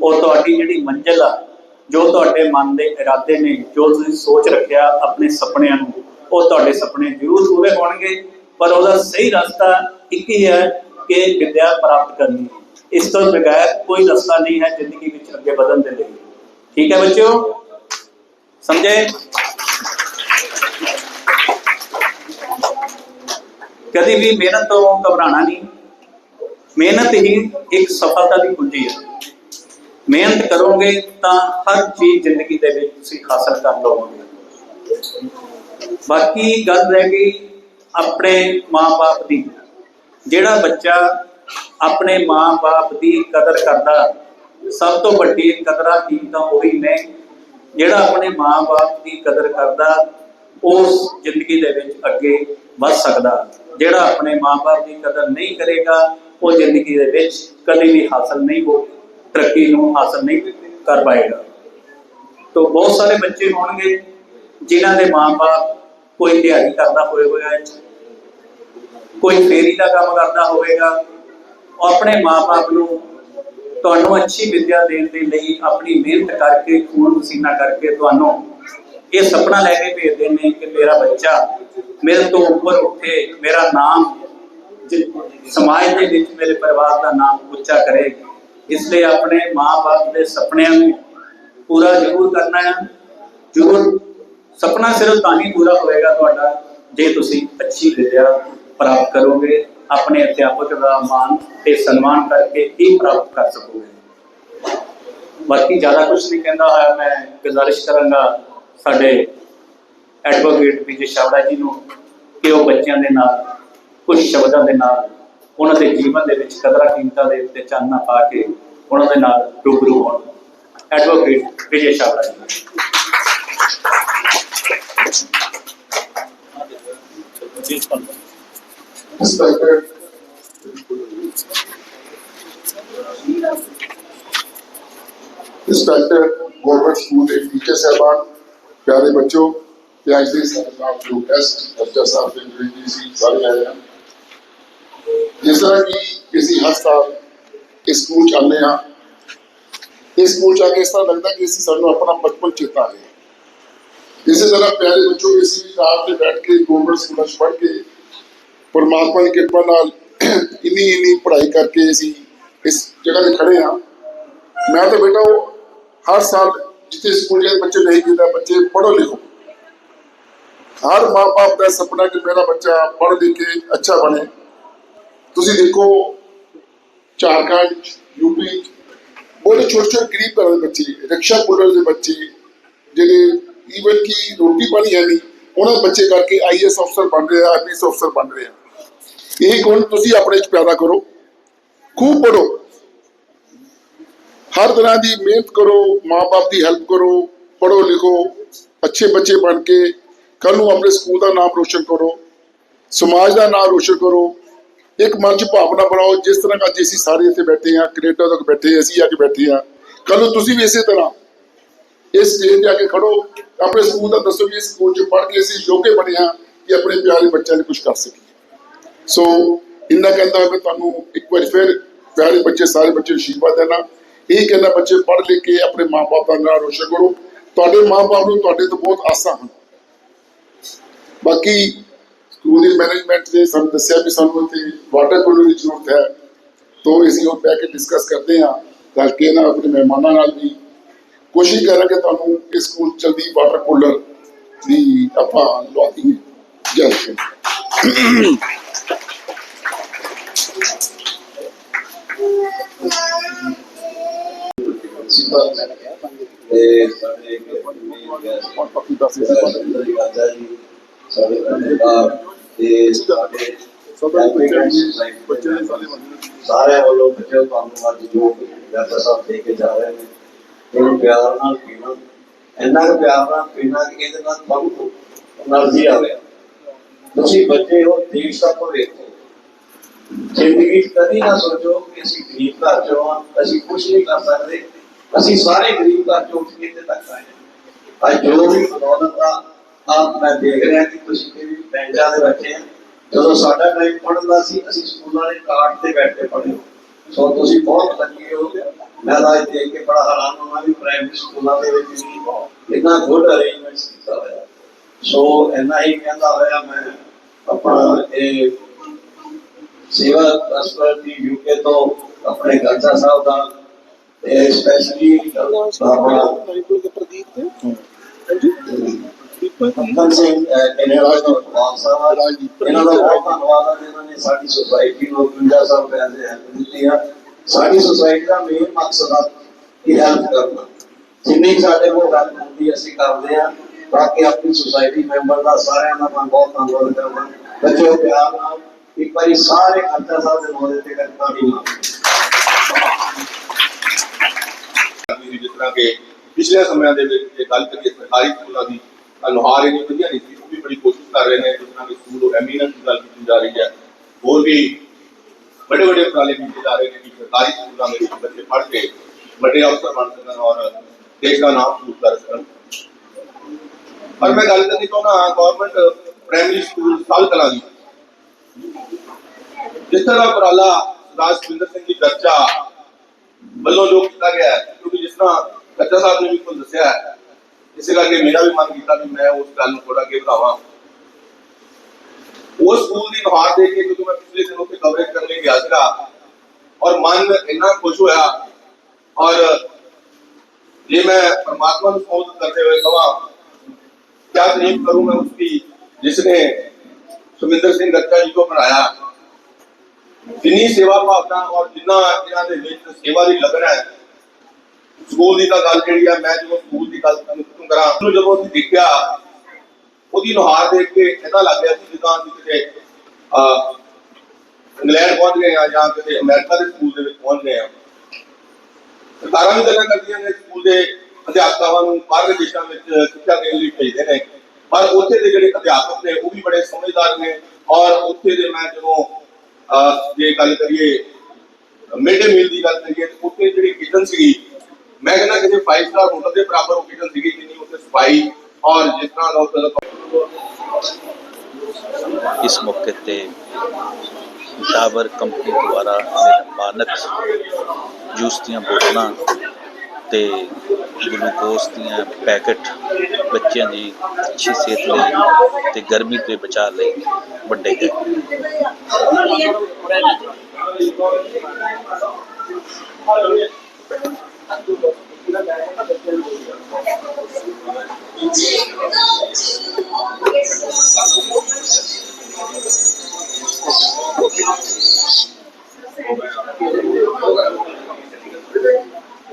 ਔਰ ਤੁਹਾਡੀ ਜਿਹੜੀ ਮੰਜ਼ਿਲ ਆ, ਜੋ ਤੁਹਾਡੇ ਮਨ ਦੇ ਇਰਾਦੇ ਨੇ, ਜੋ ਤੁਸੀਂ ਸੋਚ ਰੱਖਿਆ ਆਪਣੇ ਸੁਪਨਿਆਂ ਨੂੰ, ਉਹ ਤੁਹਾਡੇ ਸੁਪਨੇ ਜ਼ਰੂਰ ਪੂਰੇ ਹੋਣਗੇ। ਪਰ ਉਹਦਾ ਸਹੀ ਰਸਤਾ ਇੱਕ ਹੀ ਹੈ ਕਿ ਵਿਦਿਆ ਪ੍ਰਾਪਤ ਕਰਨੀ ਹੈ। ਇਸ ਤੋਂ ਬਗੈਰ ਕੋਈ ਰਸਤਾ ਨਹੀਂ ਹੈ ਜ਼ਿੰਦਗੀ ਵਿੱਚ ਅੱਗੇ ਵਧਣ ਦੇ ਲਈ। ਠੀਕ ਹੈ ਬੱਚਿਓ? ਸਮਝੇ? ਕਦੀ ਵੀ ਮਿਹਨਤ ਤੋਂ ਘਬਰਾਣਾ ਨਹੀਂ। ਮਿਹਨਤ ਹੀ ਇੱਕ ਸਫਲਤਾ ਦੀ ਕੁੰਜੀ ਹੈ। ਮਿਹਨਤ ਕਰੋਗੇ ਤਾਂ ਹਰ ਚੀਜ਼ ਜ਼ਿੰਦਗੀ ਦੇ ਵਿੱਚ ਤੁਸੀਂ ਹਾਸਲ ਕਰ ਲਓਗੇ। ਬਾਕੀ ਗੱਲ ਰਹਿ ਗਈ ਆਪਣੇ ਮਾਪੇ ਦੀ। ਜਿਹੜਾ ਬੱਚਾ ਆਪਣੇ ਮਾਪੇ ਦੀ ਕਦਰ ਕਰਦਾ ਸਭ ਤੋਂ ਵੱਡੀ ਕਦਰਾਂ ਕੀਮਤਾਂ ਉਹੀ ਨੇ, ਜਿਹੜਾ ਆਪਣੇ ਮਾਪੇ ਦੀ ਕਦਰ ਕਰਦਾ, ਉਸ ਜ਼ਿੰਦਗੀ ਦੇ ਵਿੱਚ ਅੱਗੇ ਵੱਧ ਸਕਦਾ। ਜਿਹੜਾ ਆਪਣੇ ਮਾਪੇ ਦੀ ਕਦਰ ਨਹੀਂ ਕਰੇਗਾ, ਉਹ ਜ਼ਿੰਦਗੀ ਦੇ ਵਿੱਚ ਕਦੇ ਵੀ ਹਾਸਲ ਨਹੀਂ ਹੋ, ਤਰੱਕੀ ਨੂੰ ਹਾਸਲ ਨਹੀਂ ਕਰ ਪਾਏਗਾ। ਤੋਂ ਬਹੁਤ ਸਾਰੇ ਬੱਚੇ ਹੋਣਗੇ, ਜਿਨ੍ਹਾਂ ਦੇ ਮਾਂ ਬਾਪ ਕੋਈ ਦਿਹਾੜੀ ਕਰਦਾ ਹੋਏ ਹੋਇਆ ਹੈ ਕੋਈ ਫੇਰੀ ਦਾ ਕੰਮ ਕਰਦਾ ਹੋਵੇਗਾ, ਉਹ ਆਪਣੇ ਮਾਪੇ ਨੂੰ ਤੁਹਾਨੂੰ ਅੱਛੀ ਵਿੱਦਿਆ ਦੇਣ ਦੇ ਲਈ ਆਪਣੀ ਮਿਹਨਤ ਕਰਕੇ, ਖੂਨ ਪਸੀਨਾ ਕਰਕੇ ਤੁਹਾਨੂੰ ਇਹ ਸੁਪਨਾ ਲੈ ਕੇ ਭੇਜਦੇ ਨੇ ਕਿ ਮੇਰਾ ਬੱਚਾ ਮੇਰੇ ਤੋਂ ਉੱਪਰ ਉੱਠੇ, ਮੇਰਾ ਨਾਮ ਸਮਾਜ ਦੇ ਵਿੱਚ ਮੇਰੇ ਪਰਿਵਾਰ ਦਾ ਨਾਮ ਉੱਚਾ ਕਰੇ। ਇਸ ਲਈ ਆਪਣੇ ਮਾਪੇ ਦੇ ਸੁਪਨਿਆਂ ਨੂੰ ਪੂਰਾ ਜ਼ਰੂਰ ਕਰਨਾ ਹੈ। ਜ਼ਰੂਰ, ਸੁਪਨਾ ਸਿਰਫ ਤਾਂ ਹੀ ਪੂਰਾ ਹੋਏਗਾ ਤੁਹਾਡਾ ਜੇ ਤੁਸੀਂ ਅੱਛੀ ਵਿਦਿਆ ਪ੍ਰਾਪਤ ਕਰੋਗੇ, ਆਪਣੇ ਅਧਿਆਪਕ ਦਾ ਮਾਨ ਤੇ ਸਨਮਾਨ ਕਰਕੇ ਹੀ ਪ੍ਰਾਪਤ ਕਰ ਸਕੋਗੇ। ਬਾਕੀ ਜ਼ਿਆਦਾ ਕੁਝ ਨਹੀਂ ਕਹਿੰਦਾ ਹੋਇਆ, ਮੈਂ ਗੁਜ਼ਾਰਿਸ਼ ਕਰਾਂਗਾ ਸਾਡੇ ਐਡਵੋਕੇਟ ਵਿਜੇ ਸ਼ਾਵੜਾ ਜੀ ਨੂੰ ਕਿ ਉਹ ਬੱਚਿਆਂ ਦੇ ਨਾਲ, ਕੁਝ ਸ਼ਬਦਾਂ ਦੇ ਨਾਲ, ਉਹਨਾਂ ਦੇ ਜੀਵਨ ਦੇ ਵਿੱਚ ਕਦਰਾਂ ਕੀਮਤਾਂ ਦੇ ਉੱਤੇ ਚਾਨਣਾ ਪਾ ਕੇ ਉਹਨਾਂ ਦੇ ਨਾਲ ਰੂਬਰੂ ਹੋਣ। Advocate Vijay Chawla ji. Inspector government school के टीचर साहबान, प्यारे बच्चों क्या इसी साहब जो टेस्ट डॉक्टर साहब से अंग्रेज़ी सी सारे आए हैं। जिस तरह की किसी हर साल स्कूल आने हैं इस स्कूल आके इस तरह लगता है कि इसी अपना बचपन चेता है। इसी तरह प्यारे बच्चों, इसी रात में बैठ के गवर्नमेंट स्कूल पढ़ के ਪਰਮਾਤਮਾ ਦੀ ਕਿਰਪਾ ਨਾਲ ਇੰਨੀ ਇੰਨੀ ਪੜ੍ਹਾਈ ਕਰਕੇ ਅਸੀਂ ਇਸ ਜਗ੍ਹਾ ਤੇ ਖੜੇ ਹਾਂ। ਮੈਂ ਤਾਂ ਬੇਟਾ ਉਹ ਹਰ ਸਾਲ ਜਿੱਥੇ ਸਕੂਲ ਦੇ ਬੱਚੇ ਨਹੀਂ ਜਿੰਦਾ ਬੱਚੇ ਪੜ੍ਹੋ ਲਿਖੋ। ਹਰ ਮਾਂ-ਬਾਪ ਦਾ ਸੁਪਨਾ ਕਿ ਮੇਰਾ ਬੱਚਾ ਪੜ੍ਹ ਲਿਖ ਕੇ ਅੱਛਾ ਬਣੇ। ਤੁਸੀਂ ਦੇਖੋ, ਝਾਰਖੰਡ ਯੂਪੀ ਬੜੇ ਛੋਟੇ ਛੋਟੇ ਗਰੀਬ ਘਰਾਂ ਦੇ ਬੱਚੇ, ਰਿਕਸ਼ਾ ਪੁੱਲਰ ਦੇ ਬੱਚੇ, ਜਿਹੜੇ ਈਵਨ ਕਿ ਰੋਟੀ ਪਾਣੀ ਹੈ ਨਹੀਂ, ਉਹਨਾਂ ਦੇ ਬੱਚੇ ਕਰਕੇ ਆਈਐਸ ਅਫਸਰ ਬਣ ਰਹੇ ਆ ਆਈਪੀਐਸ ਅਫਸਰ ਬਣ ਰਹੇ ਆ। ਇਹ ਗੁਣ ਤੁਸੀਂ ਆਪਣੇ ਚ ਪੈਦਾ ਕਰੋ। ਖੂਬ ਪੜੋ ਹਰ ਤਰ੍ਹਾਂ ਦੀ ਮਿਹਨਤ ਕਰੋ ਮਾਪੇ ਦੀ ਹੈਲਪ ਕਰੋ ਪੜੋ ਲਿਖੋ, ਅੱਛੇ ਬੱਚੇ ਬਣ ਕੇ ਕੱਲ ਨੂੰ ਆਪਣੇ ਸਕੂਲ ਦਾ ਨਾਮ ਰੋਸ਼ਨ ਕਰੋ, ਸਮਾਜ ਦਾ ਨਾਮ ਰੋਸ਼ਨ ਕਰੋ, ਇੱਕ ਮਨ ਚ ਭਾਵਨਾ ਬਣਾਓ, ਜਿਸ ਤਰ੍ਹਾਂ ਅੱਜ ਅਸੀਂ ਸਾਰੇ ਇੱਥੇ ਬੈਠੇ ਹਾਂ, ਕੈਨੇਡਾ ਤੱਕ ਬੈਠੇ ਅਸੀਂ ਆ ਕੇ ਬੈਠੇ ਹਾਂ। ਕੱਲ ਨੂੰ ਤੁਸੀਂ ਵੀ ਇਸੇ ਤਰ੍ਹਾਂ ਇਸ ਸਟੇਜ ਤੇ ਆ ਕੇ ਖੜੋ, ਆਪਣੇ ਸਕੂਲ ਦਾ ਦੱਸੋ ਵੀ ਇਸ ਸਕੂਲ ਚ ਪੜ੍ਹ ਕੇ ਅਸੀਂ ਯੋਗੇ ਬਣੇ ਹਾਂ ਕਿ ਆਪਣੇ ਪਿਆਰੇ ਬੱਚਿਆਂ ਲਈ ਕੁਝ ਕਰ ਸਕੀਏ। ਸੋ ਇੰਨਾ ਕਹਿੰਦਾ ਮੈਂ ਤੁਹਾਨੂੰ ਇੱਕ ਵਾਰੀ ਫਿਰ ਪਿਆਰੇ ਬੱਚੇ, ਸਾਰੇ ਬੱਚੇ ਅਸ਼ੀਰਵਾਦ ਦੇਣਾ। ਇਹ ਕਹਿੰਦਾ ਬੱਚੇ ਪੜ੍ਹ ਲਿਖ ਕੇ ਆਪਣੇ ਮਾਪੇ ਦਾ ਨਾਮ ਰੋਸ਼ਨ ਕਰੋ। ਤੁਹਾਡੇ ਮਾਪੇ ਨੂੰ ਤੁਹਾਡੇ ਤੋਂ ਬਹੁਤ ਆਸਾਂ ਹਨ। ਬਾਕੀ ਸਕੂਲ ਦੀ ਮੈਨੇਜਮੈਂਟ ਨੇ ਸਾਨੂੰ ਦੱਸਿਆ ਵੀ ਸਾਨੂੰ ਇੱਥੇ ਵਾਟਰ ਕੂਲਰ ਦੀ ਜ਼ਰੂਰਤ ਹੈ। ਤੋਂ ਇਸ ਉਹ ਬਹਿ ਕੇ ਡਿਸਕਸ ਕਰਦੇ ਹਾਂ ਰਲ ਕੇ ਨਾ ਆਪਣੇ ਮਹਿਮਾਨਾਂ ਨਾਲ ਵੀ ਕੋਸ਼ਿਸ਼ ਕਰਾਂ ਕਿ ਤੁਹਾਨੂੰ ਇਸ ਸਕੂਲ ਜਲਦੀ ਵਾਟਰ ਕੂਲਰ ਦੀ ਆਪਾਂ ਲਵਾ ਦਈਏ। ਜੈ ਤੇ ਸਾਡੇ ਇੱਕ ਬਹੁਤ ਪੱਕੀ ਦੱਸ ਇਸ ਤੇ ਸਾਡੇ ਸਾਰੇ ਵੱਲੋਂ ਬੱਚੇ ਧੰਨਵਾਦ ਜੋ ਡਾਕਟਰ ਸਾਹਿਬ ਦੇ ਕੇ ਜਾ ਰਹੇ ਨੇ ਇਹਨੂੰ ਪਿਆਰ ਨਾਲ ਪੀਣਾ, ਇੰਨਾ ਪਿਆਰ ਨਾਲ ਪੀਣਾ ਕਿ ਇਹਦੇ ਨਾਲ ਬਹੁਤ એનર્ਜੀ ਆਵੇ ਤੁਸੀਂ ਬੱਚੇ ਹੋ ਦੇਸ਼ ਦਾ ਭਵਿੱਖ ਜ਼ਿੰਦਗੀ ਕਦੀ ਨਾ ਸੋਚੋ ਕਿ ਅਸੀਂ ਗਰੀਬ ਘਰ ਚੋਂ ਹਾਂ ਅਸੀਂ ਕੁਝ ਨਹੀਂ ਕਰ ਸਕਦੇ। ਅਸੀਂ ਸਾਰੇ ਗਰੀਬ ਘਰ ਚੋਂ ਉੱਠ ਕੇ ਇੱਥੇ ਤੱਕ ਆਏ ਅੱਜ ਜੋ ਵੀ ਬਦੌਲਤ ਆ, ਆਪ ਮੈਂ ਦੇਖ ਰਿਹਾ ਕਿ ਤੁਸੀਂ ਵੀ ਬੈਂਚਾਂ ਦੇ ਬੱਚੇ ਆ। ਜਦੋਂ ਸਾਡਾ ਟਾਈਮ ਪੜ੍ਹਨ ਸੀ, ਅਸੀਂ ਸਕੂਲਾਂ ਦੇ ਕਾਰਡ ਤੇ ਬੈਠ ਕੇ ਪੜ੍ਹੇ। ਸੋ ਤੁਸੀਂ ਬਹੁਤ ਲੱਕੀ ਹੋ। ਮੈਂ ਤਾਂ ਦੇਖ ਕੇ ਬੜਾ ਹੈਰਾਨ ਹੋਣਾ ਵੀ ਪ੍ਰਾਇਮਰੀ ਸਕੂਲਾਂ ਦੇ ਵਿੱਚ ਵੀ ਇੰਨਾ ਗੁੱਡ ਅਰੇਂਜਮੈਂਟਸ ਕੀਤਾ ਹੋਇਆ। ਸੋ ਇੰਨਾ ਹੀ ਕਹਿੰਦਾ ਹੋਇਆ ਮੈਂ ਆਪਣਾ ਇਹ ਸੇਵਾ ਟ੍ਰਾਂਸਫਰ ਦੀ ਯੂਕੇ ਤੋਂ ਆਪਣੇ ਗਾਜਾ ਸਾਹਿਬ ਦਾ ਤੇ ਸਪੈਸ਼ਲੀ ਆਪਣਾ ਮੱਖਣ ਸਿੰਘ ਕੈਨੇਡਾ ਤੋਂ ਕੁਮਾਰ ਸਾਹਿਬ ਇਹਨਾਂ ਦਾ ਬਹੁਤ ਧੰਨਵਾਦ ਹੈ ਜਿਨ੍ਹਾਂ ਨੇ ਸਾਡੀ ਸੁਸਾਇਟੀ ਨੂੰ 52 ਸਾਲ ਪਹਿਲੇ ਹੈਲਪ ਦਿੱਤੀ ਆ। ਸਾਡੀ ਸੁਸਾਇਟੀ ਦਾ ਮੇਨ ਮਕਸਦ ਆ ਕਿ ਹੈਲਪ ਕਰਨਾ। ਜਿੰਨੀ ਸਾਡੇ ਕੋਲ ਗੱਲ ਹੁੰਦੀ, ਅਸੀਂ ਕਰਦੇ ਆ। ਬਾਕੀ ਆਪਣੀ ਸੁਸਾਇਟੀ ਮੈਂਬਰ ਦਾ ਸਾਰਿਆਂ ਦਾ ਮੈਂ ਬਹੁਤ ਧੰਨਵਾਦ ਕਰਦਾ। ਬੱਚਿਓ ਪਿਆਰ ਨਾਲ ਇੱਕ ਵਾਰੀ ਸਾਰੇ ਖਰਚਾ ਸਾਹਿਬ ਦੇ ਮੋਦੇ ਤੇ ਕਰਤਾ ਵੀ ਨਾ ਜਿਸ ਤਰ੍ਹਾਂ ਕਿ ਪਿਛਲੇ ਸਮਿਆਂ ਦੇ ਵਿੱਚ ਜੇ ਗੱਲ ਕਰੀਏ ਸਰਕਾਰੀ ਸਕੂਲਾਂ ਦੀ, ਤਾਂ ਨੁਹਾਰ ਵਧੀਆ ਨਹੀਂ ਸੀ, ਉਹ ਵੀ ਬੜੀ ਕੋਸ਼ਿਸ਼ ਕਰ ਰਹੇ ਨੇ ਜਿਸ ਤਰ੍ਹਾਂ ਕਿ ਸਕੂਲ ਉਹ ਐਮੀਨੈਂਸ ਦੀ ਗੱਲ ਕੀਤੀ ਜਾ ਰਹੀ ਹੈ। ਹੋਰ ਵੀ ਵੱਡੇ ਵੱਡੇ ਉਪਰਾਲੇ ਕੀਤੇ ਜਾ ਰਹੇ ਨੇ ਕਿ ਸਰਕਾਰੀ ਸਕੂਲਾਂ ਦੇ ਵਿੱਚ ਬੱਚੇ ਪੜ੍ਹ ਕੇ ਵੱਡੇ ਅਫਸਰ ਬਣ ਸਕਣ ਔਰ ਦੇਸ਼ ਦਾ ਨਾਮ ਰੋਸ਼ਨ ਕਰ ਸਕਣ। पर मैं गल कर चाहना हाँ गौरमेंट स्कूल साल कला जिस तरह उपराला सरदार सिंह की चर्चा वालों जो किया गया क्योंकि जिस तरह चर्चा साहब ने भी कुछ दसिया इस करके मेरा भी मन किया कि मैं उस गल थोड़ा अगर बढ़ावा। उस स्कूल की नुहार देख के क्योंकि मैं पिछले दिन उसे कवरेज करने गया सीगा और मन इना खुश होया, और जे मैं परमात्मा को फ़ोन करते हुए कह क्या तारीफ करूं मैं उसकी जिसने सुमिंदर सिंह दत्ता जी को बनाया ਜਿੰਨੀ ਸੇਵਾ ਭਾਵਨਾ ਔਰ ਜਿੰਨਾ ਇਹਨਾਂ ਦੇ ਵਿੱਚ ਸੇਵਾ ਦੀ ਲਗਨ ਹੈ ਸਕੂਲ ਦੀ ਤਾਂ ਗੱਲ ਜਿਹੜੀ ਆ ਮੈਂ ਜਦੋਂ ਸਕੂਲ ਦੀ ਗੱਲ ਤੁਹਾਨੂੰ ਕਰਾਂ ਉਹਨੂੰ ਜਦੋਂ ਅਸੀਂ ਦੇਖਿਆ ਉਹਦੀ ਨੁਹਾਰ ਦੇਖ ਕੇ ਇਦਾਂ ਲੱਗ ਰਿਹਾ ਸੀ ਜਿੱਦਾਂ ਅਸੀਂ ਕਿਤੇ ਅਹ, ਇੰਗਲੈਂਡ ਪਹੁੰਚ ਗਏ ਆ ਜਾਂ ਕਿਤੇ ਅਮਰੀਕਾ ਦੇ ਸਕੂਲ ਦੇ ਵਿੱਚ ਪਹੁੰਚ ਗਏ ਆ ਸਰਕਾਰਾਂ ਵੀ ਗੱਲਾਂ ਕਰਦੀਆਂ ਨੇ ਸਕੂਲ ਦੇ ਅਧਿਆਪਕਾਂ ਨੂੰ ਬਾਹਰਲੇ ਦੇਸ਼ਾਂ ਵਿੱਚ ਸਿੱਖਿਆ ਦੇਣ ਲਈ ਭੇਜਦੇ ਨੇ। ਪਰ ਉੱਥੇ ਦੇ ਜਿਹੜੇ ਅਧਿਆਪਕ ਨੇ, ਉਹ ਵੀ ਬੜੇ ਸਮਝਦਾਰ ਨੇ ਔਰ ਉੱਥੇ ਦੇ ਮੈਂ ਜਦੋਂ ਜੇ ਗੱਲ ਕਰੀਏ ਮਿਡ ਮੀਲ ਦੀ ਗੱਲ ਕਰੀਏ ਉੱਥੇ ਜਿਹੜੀ ਕਿਚਨ ਸੀਗੀ, ਮੈਂ ਕਹਿੰਦਾ ਕਿਸੇ 5 ਸਟਾਰ ਹੋਟਲ ਦੇ ਬਰਾਬਰ ਕਿਚਨ ਸੀਗੀ ਜਿੰਨੀ ਉੱਥੇ ਸਫ਼ਾਈ ਔਰ ਜਿਸ ਤਰ੍ਹਾਂ ਦਾ ਉੱਥੇ ਇਸ ਮੌਕੇ ਤੇ ਡਾਬਰ ਕੰਪਨੀ ਦੁਆਰਾ ਨਿਰਮਾਨਿਤ ਜੂਸ ਦੀਆਂ ਬੋਤਲਾਂ ਤੇ ਗਲੂਕੋਸ ਦੀਆਂ ਪੈਕੇਟ ਬੱਚਿਆਂ ਦੀ ਅੱਛੀ ਸਿਹਤ ਲਈ ਤੇ ਗਰਮੀ ਤੋਂ ਬਚਾਅ ਲਈ ਵੰਡੇ ਗਏ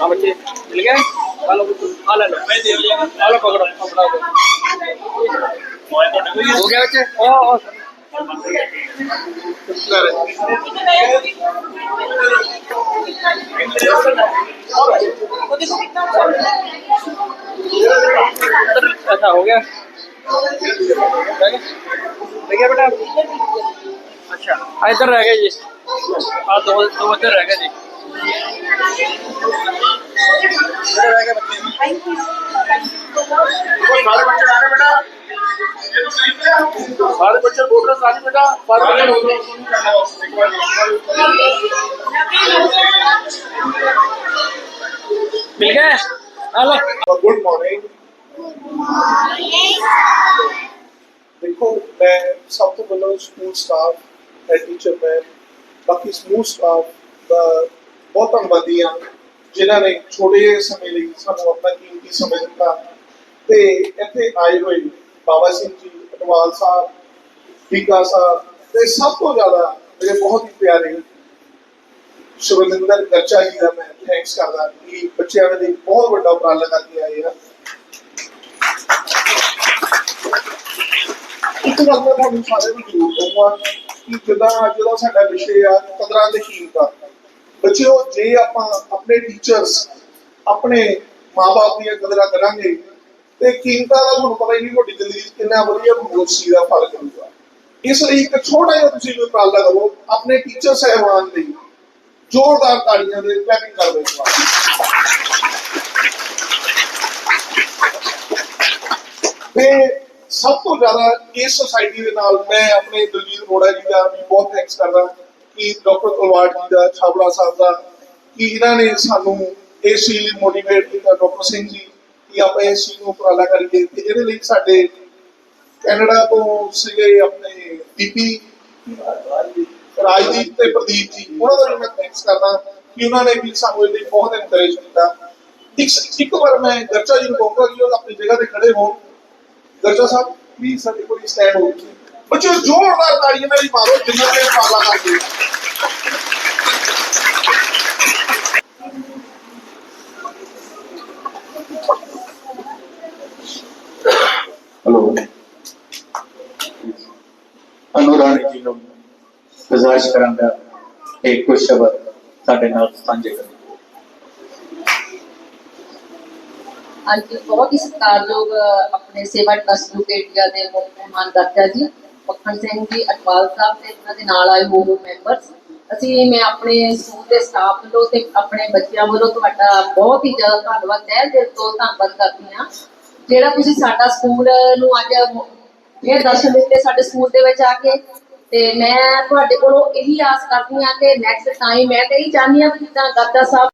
हाँ बच्चे मिल गए हाँ लो हाँ ले लो हाँ लो पकड़ो पकड़ा दो हो गया बच्चे हाँ हाँ इधर अच्छा हो गया रह गया रह गया बेटा अच्छा हाँ इधर रह गए जी हाँ दो दो इधर रह गए जी सारे बच्चे बोल रहे सारे बेटा सारे बच्चे बोल रहे मिल गए हेलो गुड मॉर्निंग देखो, मैं सब तो बोलो स्कूल स्टाफ है टीचर मैम बाकी स्कूल स्टाफ ਬਹੁਤ ਧੰਨਵਾਦੀ ਹਾਂ ਜਿਨ੍ਹਾਂ ਨੇ ਛੋਟੇ ਸਮੇਂ ਲਈ ਸਾਨੂੰ ਆਪਣਾ ਕੀਮਤੀ ਸਮਾਂ ਦਿੱਤਾ। ਤੇ ਇੱਥੇ ਆਏ ਹੋਏ ਬਾਬਾ ਸਿੰਘ ਜੀ, ਅਟਵਾਲ ਸਾਹਿਬ ਠੀਕਾ ਸਾਹਿਬ ਤੇ ਸਭ ਤੋਂ ਜ਼ਿਆਦਾ ਮੇਰੇ ਬਹੁਤ ਹੀ ਪਿਆਰੇ ਸ਼ਿਵਲਿੰਦਰ ਗਰਚਾ ਜੀ ਦਾ ਮੈਂ ਥੈਂਕਸ ਕਰਦਾ ਕਿ ਬੱਚਿਆਂ ਦੇ ਲਈ ਬਹੁਤ ਵੱਡਾ ਉਪਰਾਲਾ ਕਰਕੇ ਆਏ ਆ। ਇੱਕ ਗੱਲ ਮੈਂ ਤੁਹਾਨੂੰ ਸਾਰਿਆਂ ਨੂੰ ਜ਼ਰੂਰ ਕਹੂੰਗਾ ਕਿ ਜਿੱਦਾਂ ਅੱਜ ਦਾ ਸਾਡਾ ਵਿਸ਼ੇ ਆ ਕਦਰਾਂ ਤੇ ਕੀਮਤਾਂ। ਬੱਚਿਓ ਜੇ ਆਪਾਂ ਆਪਣੇ ਟੀਚਰਸ ਆਪਣੇ ਮਾਪੇ ਦੀਆਂ ਕਦਰਾਂ ਕਰਾਂਗੇ, ਤੇ ਕੀਮਤਾਂ ਦਾ ਤੁਹਾਨੂੰ ਪਤਾ ਹੀ ਨਹੀਂ ਤੁਹਾਡੀ ਜ਼ਿੰਦਗੀ 'ਚ ਕਿੰਨਾ ਵਧੀਆ ਤੁਹਾਨੂੰ ਦਾ ਫਲ ਕਰੂਗਾ ਇਸ ਲਈ ਇੱਕ ਛੋਟਾ ਜਿਹਾ ਤੁਸੀਂ ਵੀ ਉਪਰਾਲਾ ਕਰੋ, ਆਪਣੇ ਟੀਚਰ ਸਹਿਬਾਨ ਲਈ ਜ਼ੋਰਦਾਰ ਤਾੜੀਆਂ ਦੇ ਕਲੈਪਿੰਗ ਕਰ ਦਿਓ ਤੇ ਸਭ ਤੋਂ ਜ਼ਿਆਦਾ ਇਸ ਸੁਸਾਇਟੀ ਦੇ ਨਾਲ ਮੈਂ ਆਪਣੇ ਦਲਜੀਤ ਮੋੜਾ ਜੀ ਦਾ ਵੀ ਬਹੁਤ ਥੈਂਕਸ ਕਰਦਾ। ਕਿ ਡਾਕਟਰ ਕੁਲਵਾੜ ਜੀ ਦਾ, ਛਾਬੜਾ ਸਾਹਿਬ ਦਾ, ਕਿ ਇਹਨਾਂ ਨੇ ਸਾਨੂੰ ਇਸ ਚੀਜ਼ ਲਈ ਮੋਟੀਵੇਟ ਕੀਤਾ ਡਾਕਟਰ ਸਿੰਘ ਜੀ, ਕਿ ਆਪਾਂ ਇਸ ਚੀਜ਼ ਨੂੰ ਉਪਰਾਲਾ ਕਰੀਏ ਤੇ ਇਹਦੇ ਲਈ ਸਾਡੇ ਕੈਨੇਡਾ ਤੋਂ ਸੀਗੇ ਆਪਣੇ ਦੀਪੀ ਰਾਜਦੀਪ ਤੇ ਪ੍ਰਦੀਪ ਜੀ। ਉਹਨਾਂ ਦਾ ਵੀ ਮੈਂ ਥੈਂਕਸ ਕਰਦਾ ਕਿ ਉਹਨਾਂ ਨੇ ਵੀ ਸਾਨੂੰ ਇਹਦੇ ਬਹੁਤ ਇਨਕਰੇਜ ਕੀਤਾ। ਇੱਕ ਇੱਕ ਵਾਰ ਮੈਂ ਗਰਚਾ ਜੀ ਨੂੰ ਕਹੂੰਗਾ ਕਿ ਉਹ ਆਪਣੀ ਜਗ੍ਹਾ ਤੇ ਖੜੇ ਹੋਣ। ਗਰਚਾ ਸਾਹਿਬ ਵੀ ਸਾਡੇ ਕੋਲ ਸਟੈਂਡ ਹੋ ਜੀ ਬੱਚੋ ਜ਼ੋਰਦਾਰ ਤਾੜੀਆਂ ਨਾਲ ਹੀ ਮਾਰੋ ਜਿੰਨਾ ਦੇ ਪਾਲਾ ਕਰਦੇ ਹੈਲੋ ਅਨੁਰਾਣੀ ਜੀ ਨੂੰ ਗੁਜ਼ਾਰਿਸ਼ ਕਰਾਂਗਾ ਇੱਕ ਕੁਝ ਸ਼ਬਦ ਸਾਡੇ ਨਾਲ ਸਾਂਝੇ ਕਰਨ ਅੱਜ ਬਹੁਤ ਹੀ ਸਤਿਕਾਰਯੋਗ ਆਪਣੇ ਸੇਵਾ ਟਰਸਟ ਇੰਡੀਆ ਦੇ ਮਹਿਮਾਨ ਦਰਜਾ ਜੀ। ਮੱਖਣ ਸਿੰਘ ਜੀ, ਅਟਵਾਲ ਸਾਹਿਬ ਤੇ ਉਹਨਾਂ ਦੇ ਨਾਲ ਆਏ ਹੋਏ ਮੈਂਬਰਸ ਅਸੀਂ, ਮੈਂ ਆਪਣੇ ਸਕੂਲ ਦੇ ਸਟਾਫ ਵੱਲੋਂ ਤੇ ਆਪਣੇ ਬੱਚਿਆਂ ਵੱਲੋਂ ਤੁਹਾਡਾ ਬਹੁਤ ਹੀ ਜ਼ਿਆਦਾ ਧੰਨਵਾਦ, ਤਹਿ ਦਿਲ ਤੋਂ ਧੰਨਵਾਦ ਕਰਦੀ ਹਾਂ। ਜਿਹੜਾ ਤੁਸੀਂ ਸਾਡਾ ਸਕੂਲ ਨੂੰ ਅੱਜ ਇਹ ਦਰਸ਼ਨ ਦਿੱਤੇ ਸਾਡੇ ਸਕੂਲ ਦੇ ਵਿੱਚ ਆ ਕੇ, ਤੇ ਮੈਂ ਤੁਹਾਡੇ ਕੋਲੋਂ ਇਹੀ ਆਸ ਕਰਦੀ ਹਾਂ ਕਿ ਨੈਕਸਟ ਟਾਈਮ ਮੈਂ ਤੇ ਇਹੀ ਚਾਹੁੰਦੀ ਹਾਂ ਕਿ ਜਿੱਦਾਂ ਗਰਦਾ ਸਾਹਿਬ